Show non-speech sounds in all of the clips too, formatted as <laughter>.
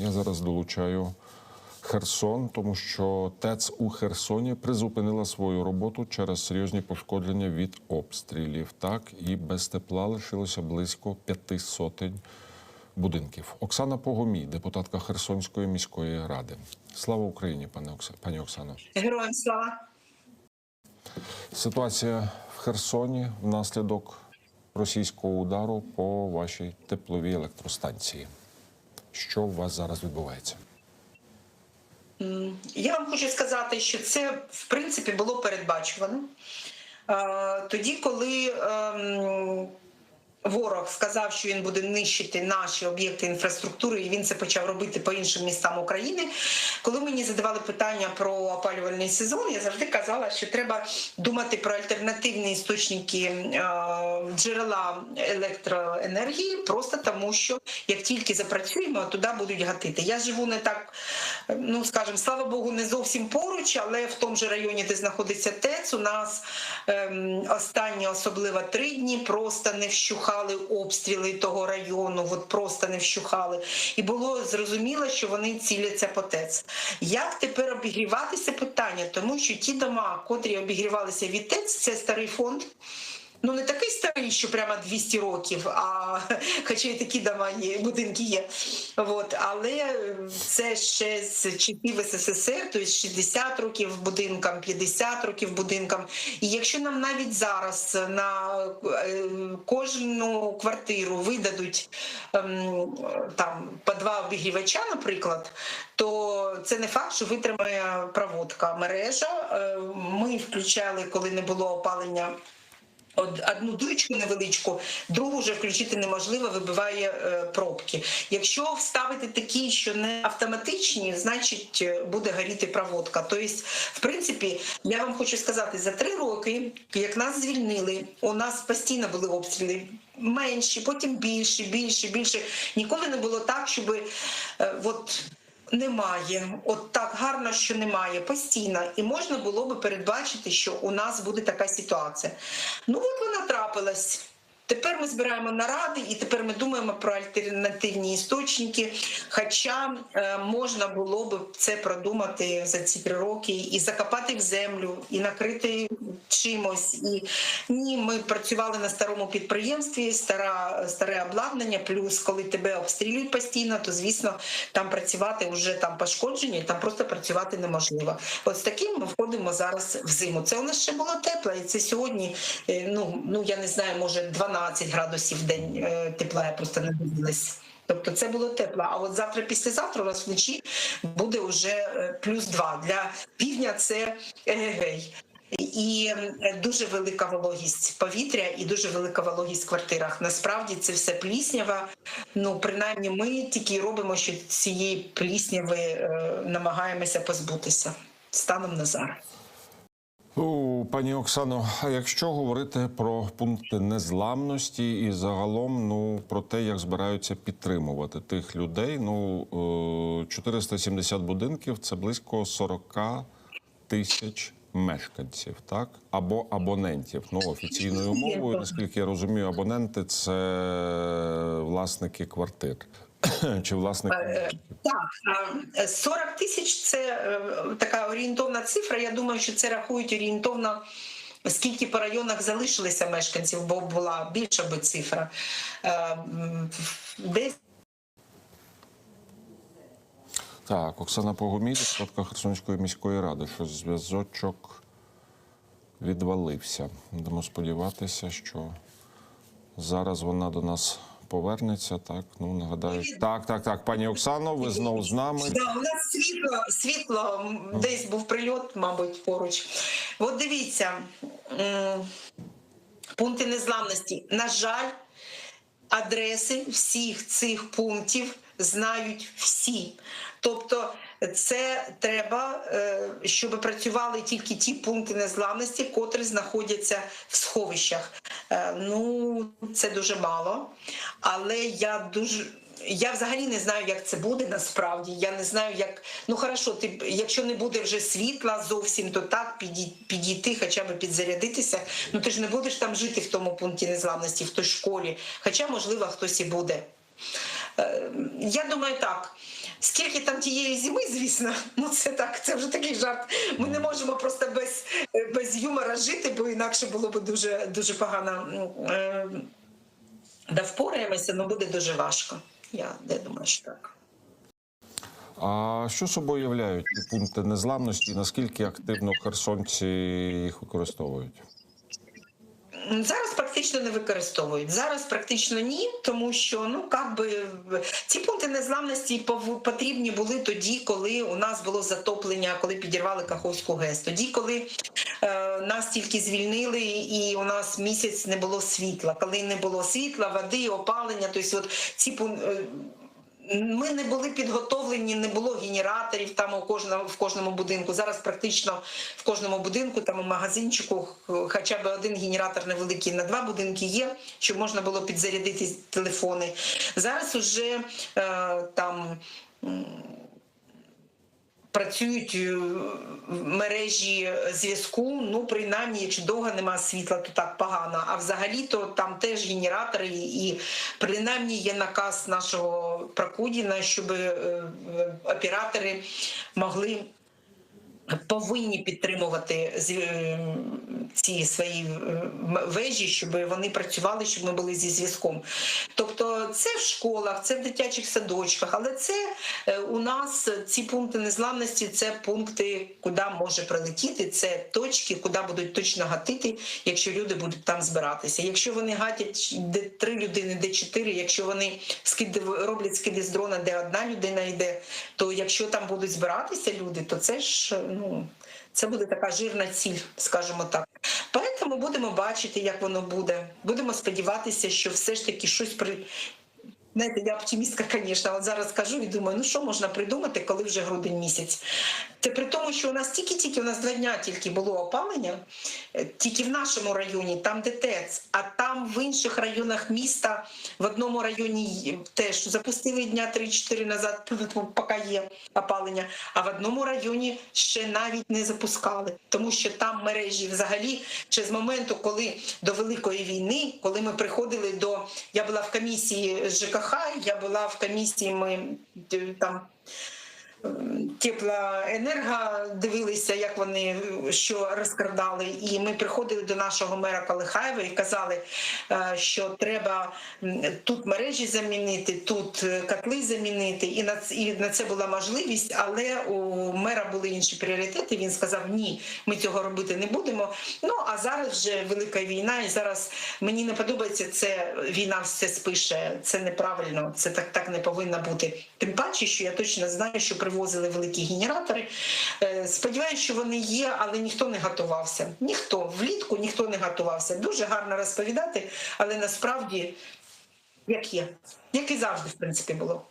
Я зараз долучаю Херсон, тому що ТЕЦ у Херсоні призупинила свою роботу через серйозні пошкодження від обстрілів. Так і без тепла лишилося близько п'яти сотень будинків. Оксана Погомій, депутатка Херсонської міської ради. Слава Україні, пане Окса... пані Оксано. Героям слава. Ситуація в Херсоні внаслідок російського удару по вашій тепловій електростанції. Що у вас зараз відбувається? Я вам хочу сказати, що це в принципі було передбачувано. Е, Тоді, коли ем, ворог сказав, що він буде нищити наші об'єкти інфраструктури, і він це почав робити по іншим містам України. Коли мені задавали питання про опалювальний сезон, я завжди казала, що треба думати про альтернативні істочники е, джерела електроенергії, просто тому, що як тільки запрацюємо, туди будуть гатити. Я живу не так, ну скажімо, слава Богу, не зовсім поруч, але в тому же районі, де знаходиться ТЕЦ, у нас ем, останні особливо три дні просто не вщухали обстріли того району, от просто не вщухали. І було зрозуміло, що вони ціляться по ТЕЦ. Як тепер обігріватися питання? Тому що ті дома, котрі обігрівалися від ТЕЦ, це старий фонд. Ну, не такий старий, що прямо 200 років, а <laughs> хоча і такі дома є, будинки є. От. Але це ще з часів СССР, тобто 60 років будинкам, 50 років будинкам. І якщо нам навіть зараз на е, кожну квартиру видадуть ем, там по два обігрівача, наприклад, то це не факт, що витримає проводка мережа. Е, Ми включали, коли не було опалення. Од- Одну дуючку невеличку, другу вже включити неможливо, вибиває е, пробки. Якщо вставити такі, що не автоматичні, значить е, буде горіти проводка. Тобто, в принципі, я вам хочу сказати, за три роки, як нас звільнили, у нас постійно були обстріли. Менші, потім більші, більше, більше. Ніколи не було так, щоб е, от немає. От так гарно, що немає постійно, і можна було би передбачити, що у нас буде така ситуація. Ну от вона трапилась. Тепер ми збираємо наради, і тепер ми думаємо про альтернативні істочники. Хоча е, можна було би це продумати за ці три роки і закопати в землю, і накрити чимось. І ні, ми працювали на старому підприємстві, стара, старе обладнання. Плюс, коли тебе обстрілюють постійно, то звісно там працювати вже там пошкодження, там просто працювати неможливо. От з таким ми входимо зараз в зиму. Це у нас ще було тепло, і це сьогодні. е, Ну ну я не знаю, може 12 градусів в день е, тепла. Я просто не дивилась. Тобто це було тепло. А от завтра, післязавтра у нас вночі буде вже е, плюс 2. Для півдня це егегей. І е, дуже велика вологість повітря і дуже велика вологість в квартирах. Насправді це все пліснява. Ну принаймні, ми тільки робимо, що цієї плісняви намагаємося позбутися станом на зараз. Пані Оксано, а якщо говорити про пункти незламності і загалом ну про те, як збираються підтримувати тих людей, ну е, 470 будинків це близько 40 тисяч мешканців, так? Або абонентів. Ну офіційною мовою, наскільки я розумію, абоненти це власники квартир <coughs> чи власники. Так, е, 40 тисяч це е, така орієнтовна цифра. Я думаю, що це рахують орієнтовно. Скільки по районах залишилося мешканців, бо була більша би цифра. Е, Десь Так, Оксана Погомій, депутатка Херсонської міської ради, що зв'язочок відвалився. Будемо сподіватися, що зараз вона до нас повернеться. Так, ну нагадаю. Так, так, так, пані Оксано, ви знову з нами. Да, у нас світло, світло десь був прильот, мабуть, поруч. От дивіться, пункти незламності. На жаль, адреси всіх цих пунктів знають всі. Тобто, це треба, е, щоб працювали тільки ті пункти незламності, котрі знаходяться в сховищах. Е, Ну, це дуже мало, але я дуже. Я взагалі не знаю, як це буде насправді. Я не знаю, як ну хорошо, ти якщо не буде вже світла зовсім, то так підій- підійти, хоча б підзарядитися. Ну ти ж не будеш там жити в тому пункті незламності, в той школі. Хоча, можливо, хтось і буде. Е, Я думаю, так. Скільки там тієї зими, звісно, <laughs> ну це так, це вже такий жарт. Ми не можемо просто без, без юмора жити, бо інакше було б дуже, дуже погано. Е, Да впораємося, але буде дуже важко. Я, я думаю, що так. А що собою являють пункти незламності? Наскільки активно херсонці їх використовують? Зараз практично не використовують. Зараз практично ні, тому що ну как би ці пункти незламності потрібні були тоді, коли у нас було затоплення, коли підірвали Каховську ГЕС. Тоді, коли е, нас тільки звільнили, і у нас місяць не було світла. Коли не було світла, води, опалення, тобто от ці пун- е, ми не були підготовлені, не було генераторів там у кожному в кожному будинку. Зараз практично в кожному будинку, там у магазинчику, хоча б один генератор невеликий на два будинки є, щоб можна було підзарядити телефони. Зараз уже е, там. Працюють е, мережі зв'язку. Ну, принаймні, якщо довго нема світла, то так погано. А взагалі то там теж генератори, і принаймні є наказ нашого Прокудіна, щоб е, оператори могли. Повинні підтримувати е, ці свої е, вежі, щоб вони працювали, щоб ми були зі зв'язком. Тобто, це в школах, це в дитячих садочках, але це е, у нас ці пункти незламності, це пункти, куди може прилетіти. Це точки, куди будуть точно гатити, якщо люди будуть там збиратися. Якщо вони гатять де три людини, де чотири, якщо вони скиди роблять скиди з дрона, де одна людина йде, то якщо там будуть збиратися люди, то це ж ну це буде така жирна ціль, скажімо так. Поэтому будемо бачити, як воно буде. Будемо сподіватися, що все ж таки щось при. Знаєте, я оптимістка, <laughs> звісно, от зараз кажу і думаю, ну що можна придумати, коли вже грудень місяць. Це при тому, що у нас тільки-тільки, у нас два дня тільки було опалення, е, тільки в нашому районі, там де ТЕЦ, а там в інших районах міста, в одному районі теж запустили дня 3-4 назад, <laughs> поки є опалення, а в одному районі ще навіть не запускали, тому що там мережі взагалі ще з моменту, коли до Великої війни, коли ми приходили до. Я була в комісії ЖКХ, я була в комісії, ми там теплоенерго дивилися, як вони що розкрадали. І ми приходили до нашого мера Колихаєва і казали, е, що треба тут мережі замінити, тут е, котли замінити. І на і на це була можливість, але у мера були інші пріоритети. Він сказав: ні, ми цього робити не будемо. Ну а зараз вже велика війна, і зараз мені не подобається це. Війна все спише. Це неправильно, це так, так не повинно бути. Тим паче, що я точно знаю, що привозили великі генератори. Е, Сподіваюся, що вони є, але ніхто не готувався. Ніхто влітку ніхто не готувався. Дуже гарно розповідати, але насправді як є, як і завжди, в принципі, було.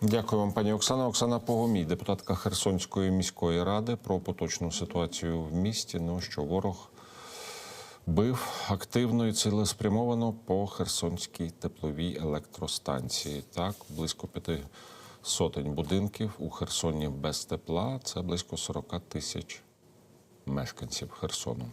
Дякую вам, пані Оксана. Оксана Погомій, депутатка Херсонської міської ради, про поточну ситуацію в місті. Ну що ворог бив активно і цілеспрямовано по Херсонській тепловій електростанції. Так, близько п'яти сотень будинків у Херсоні без тепла. Це близько 40 тисяч мешканців Херсону.